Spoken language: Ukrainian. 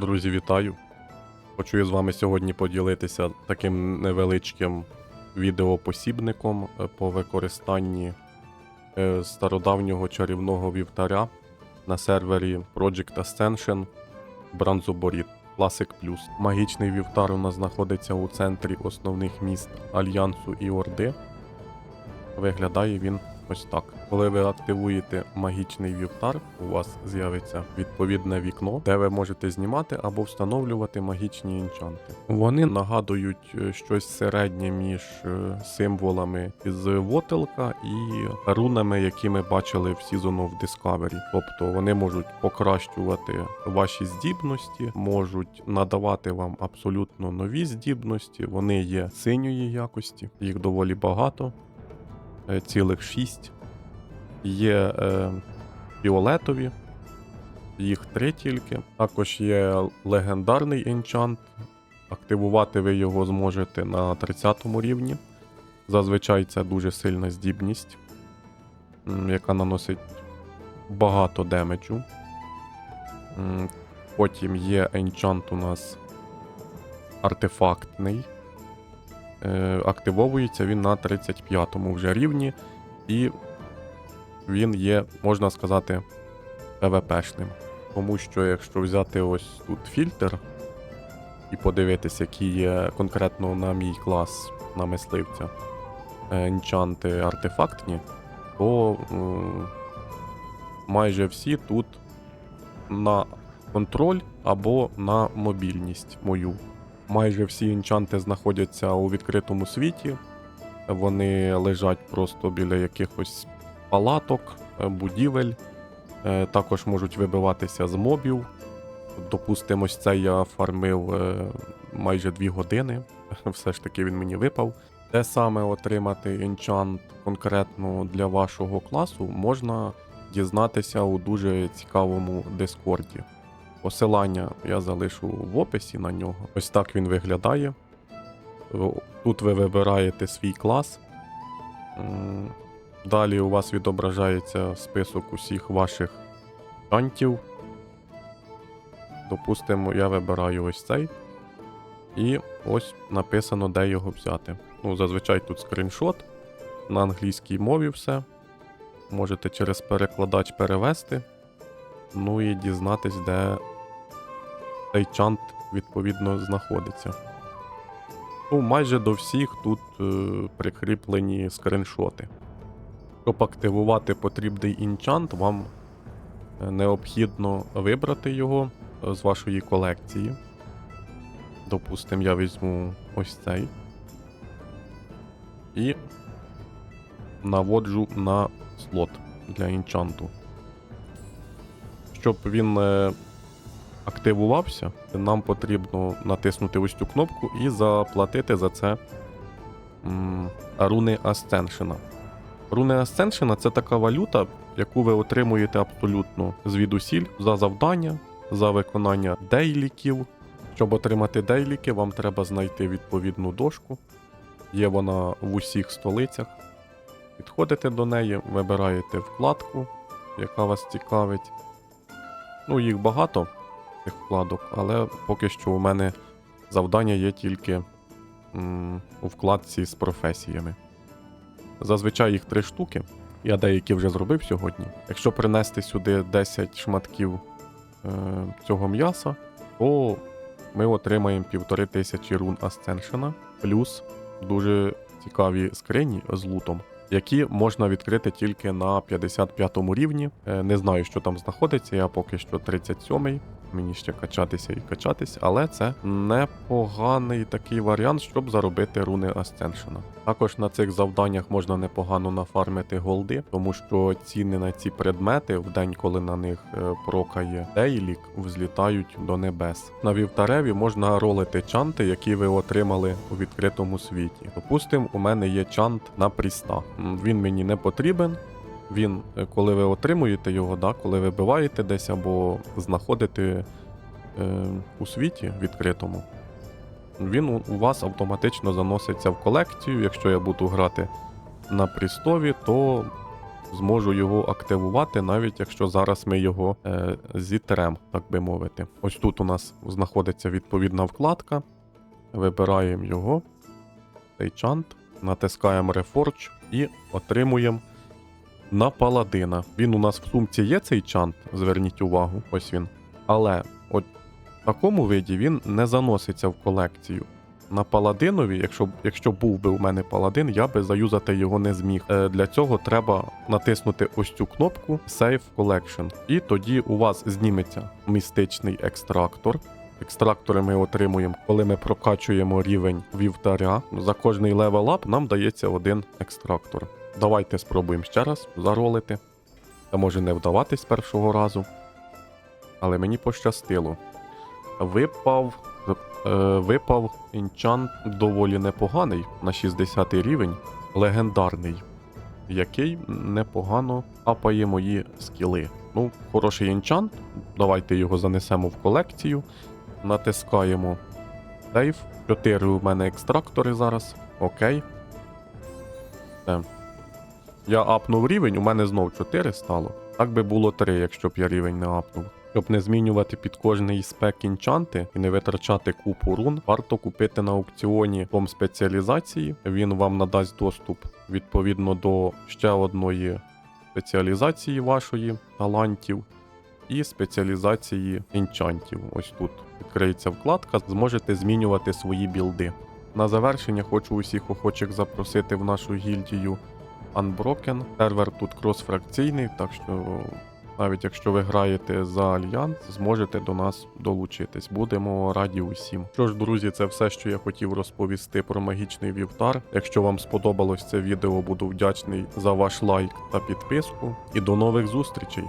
Друзі, вітаю! Хочу я з вами сьогодні поділитися таким невеличким відеопосібником е, по використанні е, стародавнього чарівного вівтаря на сервері Project Ascension Бранзоборіт Classic Plus. Магічний вівтар у нас знаходиться у центрі основних міст Альянсу і Орди. Виглядає він ось так. Коли ви активуєте магічний вівтар, у вас з'явиться відповідне вікно, де ви можете знімати або встановлювати магічні інчанти. Вони нагадують е, щось середнє між е, символами із Вотелка і рунами, які ми бачили в Season of Discovery. Тобто вони можуть покращувати ваші здібності, можуть надавати вам абсолютно нові здібності. Вони є синьої якості, їх доволі багато е, цілих 6. Є е, фіолетові, їх три тільки. Також є легендарний енчант. Активувати ви його зможете на 30 рівні. Зазвичай це дуже сильна здібність, яка наносить багато демеджу. Потім є енчант у нас артефактний. Е, Активовується він на 35-му вже рівні, і він є, можна сказати, ПВПшним. Тому що якщо взяти ось тут фільтр і подивитися, які є конкретно на мій клас на мисливця е, енчанти артефактні, то м, майже всі тут на контроль або на мобільність мою. Майже всі енчанти знаходяться у відкритому світі. Вони лежать просто біля якихось палаток, е, будівель. Е, Також можуть вибиватися з мобів. Допустимо, ось це я фармив е, майже 2 години. Все ж таки він мені випав. Де саме отримати енчант конкретно для вашого класу, можна дізнатися у дуже цікавому дискорді. Посилання я залишу в описі на нього. Ось так він виглядає. Тут ви вибираєте свій клас. Далі у вас відображається список усіх ваших чантів. Допустимо, я вибираю ось цей. І ось написано, де його взяти. Ну, зазвичай тут скріншот. На англійській мові все. Можете через перекладач перевести. Ну і дізнатись, де цей чант відповідно знаходиться. Ну, майже до всіх тут е, прикріплені скріншоти. Щоб активувати потрібний інчант, вам е, необхідно вибрати його е, з вашої колекції. Допустимо, я візьму ось цей. І наводжу на слот для інчанту. Щоб він е, активувався, нам потрібно натиснути ось цю кнопку і заплатити за це руни Ascension. Руни Ascension це така валюта, яку ви отримуєте абсолютно звідусіль за завдання, за виконання дейліків. Щоб отримати дейліки, вам треба знайти відповідну дошку. Є вона в усіх столицях. Підходите до неї, вибираєте вкладку, яка вас цікавить. Ну, їх багато, цих вкладок, але поки що у мене завдання є тільки м, у вкладці з професіями. Зазвичай їх три штуки. Я деякі вже зробив сьогодні. Якщо принести сюди 10 шматків е, цього м'яса, то ми отримаємо півтори тисячі рун Ascension, плюс дуже цікаві скрині з лутом, які можна відкрити тільки на 55 рівні. Е, Не знаю, що там знаходиться, я поки що 37-й. Мені ще качатися і качатись, але це непоганий такий варіант, щоб заробити руни Ascension. Також на цих завданнях можна непогано нафармити голди, тому що ціни на ці предмети в день, коли на них е, прокає дейлік, взлітають до небес. На вівтареві можна ролити чанти, які ви отримали у відкритому світі. Допустим, у мене є чант на пріста. Він мені не потрібен. Він, е, коли ви отримуєте його, да, коли вибиваєте десь або знаходите е, у світі відкритому, він у, вас автоматично заноситься в колекцію. Якщо я буду грати на прістові, то зможу його активувати, навіть якщо зараз ми його е, зітрем, так би мовити. Ось тут у нас знаходиться відповідна вкладка. Вибираємо його, цей чант, натискаємо Reforge і отримуємо на паладина. Він у нас в сумці є цей чант, зверніть увагу, ось він. Але от в такому виді він не заноситься в колекцію. На паладинові, якщо, якщо був би у мене паладин, я би заюзати його не зміг. Е, для цього треба натиснути ось цю кнопку Save Collection. І тоді у вас зніметься містичний екстрактор. Екстрактори ми отримуємо, коли ми прокачуємо рівень вівтаря. За кожний левел ап нам дається один екстрактор. Давайте спробуємо ще раз заролити. Це може не вдаватись першого разу. Але мені пощастило. Випав. Е, випав інчант доволі непоганий на 60 рівень, легендарний, який непогано апає мої скіли. Ну, хороший інчант. Давайте його занесемо в колекцію. Натискаємо сейф. 4 у мене екстрактори зараз. Окей. Я апнув рівень, у мене знов 4 стало. Так би було 3, якщо б я рівень не апнув. Щоб не змінювати під кожний спек інчанти і не витрачати купу рун, варто купити на аукціоні том спеціалізації. Він вам надасть доступ відповідно до ще одної спеціалізації вашої талантів і спеціалізації інчантів. Ось тут відкриється вкладка, зможете змінювати свої білди. На завершення хочу усіх охочих запросити в нашу гільдію Unbroken. Сервер тут кросфракційний, так що навіть якщо ви граєте за альянс, зможете до нас долучитись. Будемо раді усім. Що ж, друзі, це все, що я хотів розповісти про магічний вівтар. Якщо вам сподобалось це відео, буду вдячний за ваш лайк та підписку. І до нових зустрічей!